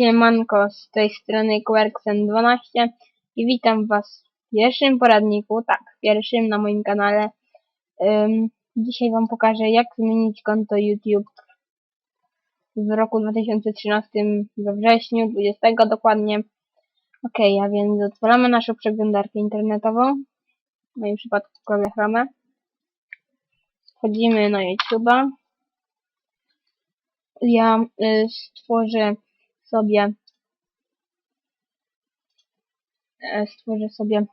Siemanko, z tej strony Querxen12 i witam was w pierwszym poradniku, tak, pierwszym na moim kanale. Ym, dzisiaj wam pokażę jak zmienić konto YouTube w roku 2013 we wrześniu, 20 dokładnie. Ok, a więc odpalamy naszą przeglądarkę internetową, w moim przypadku Chrome. Wchodzimy na YouTube'a. Ja y, stworzę sobie e, stworzę sobie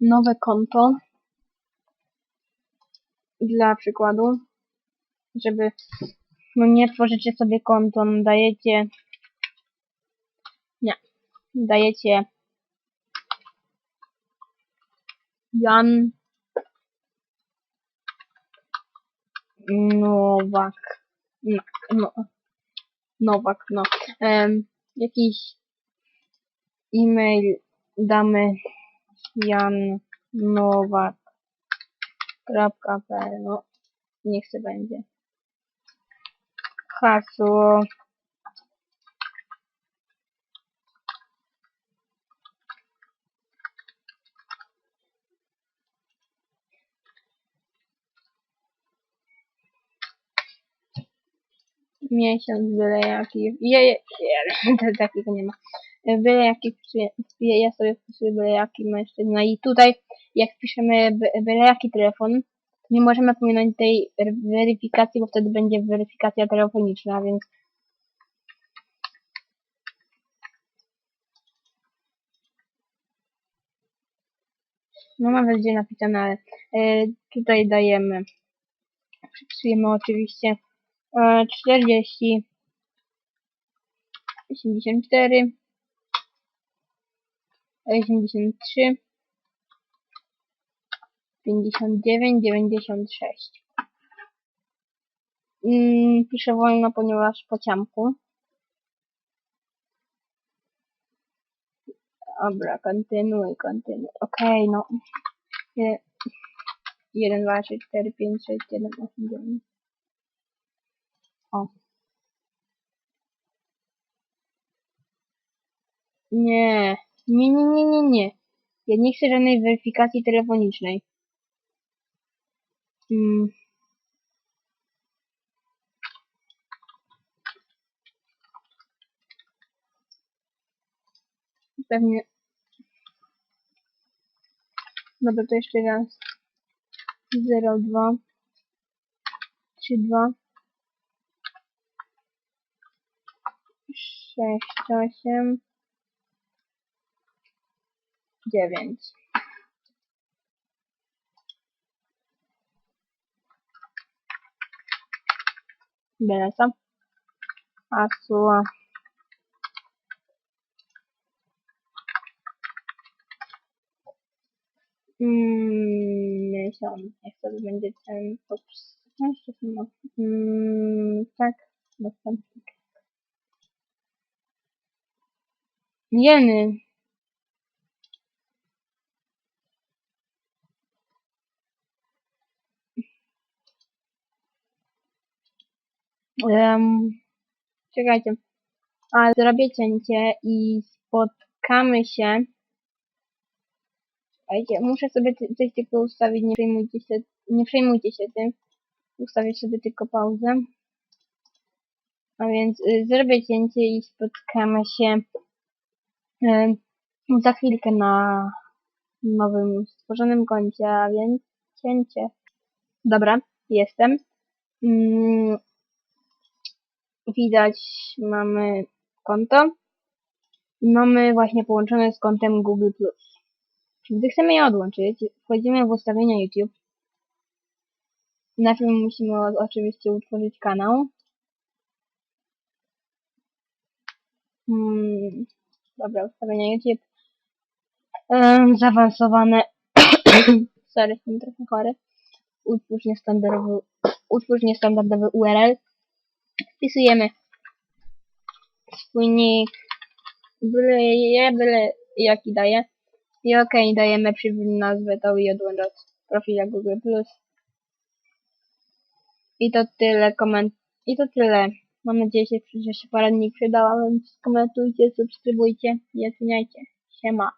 nowe konto. Dla przykładu, żeby no nie tworzycie sobie konto, no dajecie nie, dajecie Jan Nowak. No, no, Nowak, no. Em, jakiś e-mail damy jannowak.pl no, niech się będzie. Hasło. Miesiąc byle jaki. Je, je, je, to takiego nie ma. Byle ja sobie wpisuję byle jaki mężczyzna i tutaj jak wpiszemy by- byle jaki telefon, nie możemy pominąć tej weryfikacji, bo wtedy będzie weryfikacja telefoniczna, więc no nawet gdzie napisane, ale e, tutaj dajemy, wpisujemy oczywiście 40 84 83 59 96 mm, Piszę wolno, ponieważ po ciamku. Dobra, kontynuuj, kontynuuj. Okej, no. 1, 2, 3, 4, 5, 6, 7, 8, 9. O. Nie. Nie, nie, nie, nie, nie. Ja nie chcę żadnej weryfikacji telefonicznej. Mm. Pewnie. Dobra, to jeszcze raz. 0, 2, 3, 2, 6, 8, 9. Byle co? Hasło. Mm, miesiąc. Niech to będzie ten. Ups. Jeszcze no. Mm, tak. Jeny. Um, czekajcie. A zrobię cięcie i spotkamy się. Czekajcie, muszę sobie coś tylko ustawić, nie przejmujcie się, nie przejmujcie się tym. Ustawię sobie tylko pauzę. A więc y, zrobię cięcie i spotkamy się za chwilkę na nowym stworzonym koncie, a więc cięcie. Dobra, jestem. Mm, widać, mamy konto. Mamy właśnie połączone z kontem Google+. Gdy chcemy je odłączyć, wchodzimy w ustawienia YouTube. Najpierw musimy oczywiście utworzyć kanał. Hmm, dobra, ustawienia YouTube. Em, zaawansowane. Sorry, jestem trochę chory. Utwórz niestandardowy, utwórz niestandardowy URL. Wpisujemy swój nick. Byle, je, byle jaki daje. I okej, dajemy przywróć nazwę tą i odłącz od profila Google+. I to tyle koment... I to tyle Mam nadzieję, że się poradnik przydał, więc komentujcie, subskrybujcie i oceniajcie. Siema.